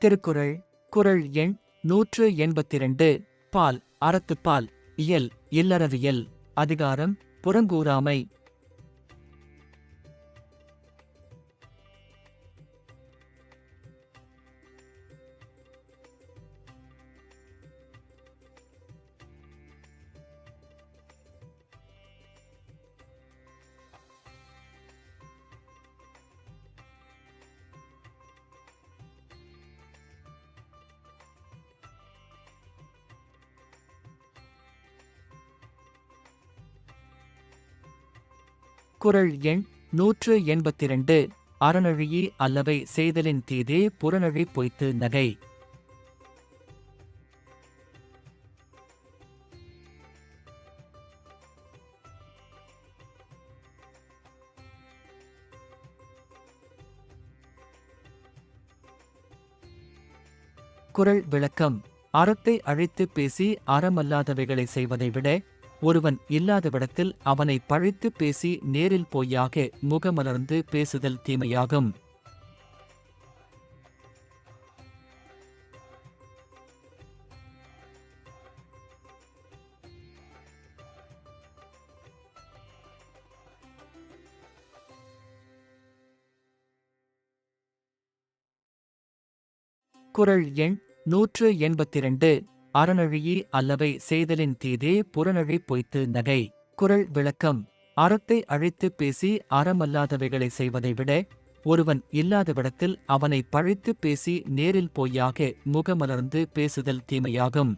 திருக்குறள் குறள் எண் நூற்று எண்பத்திரண்டு. பால் அறத்துப்பால் இயல் இல்லறவியல். அதிகாரம் புறங்கூறாமை. குரல் எண் நூற்று எண்பத்திரண்டு. அறநழியே அல்லவை செய்தலின் தீதே புறநழி பொய்த்து நகை. குறள் விளக்கம். அறத்தை அழைத்து பேசி அறமல்லாதவைகளை செய்வதை விட ஒருவன் இல்லாதவிடத்தில் அவனை பழித்து பேசி நேரில் போயாக முகமலர்ந்து பேசுதல் தீமையாகும். குறள் எண் நூற்று எண்பத்திரண்டு. அறநழியே அல்லவை செய்தலின் தீதே புறநழி பொய்த்து நகை. குறள் விளக்கம். அறத்தை அழைத்து பேசி அறமல்லாதவைகளை செய்வதை விட ஒருவன் இல்லாதவிடத்தில் அவனை பழித்து பேசி நேரில் போயாக முகமலர்ந்து பேசுதல் தீமையாகும்.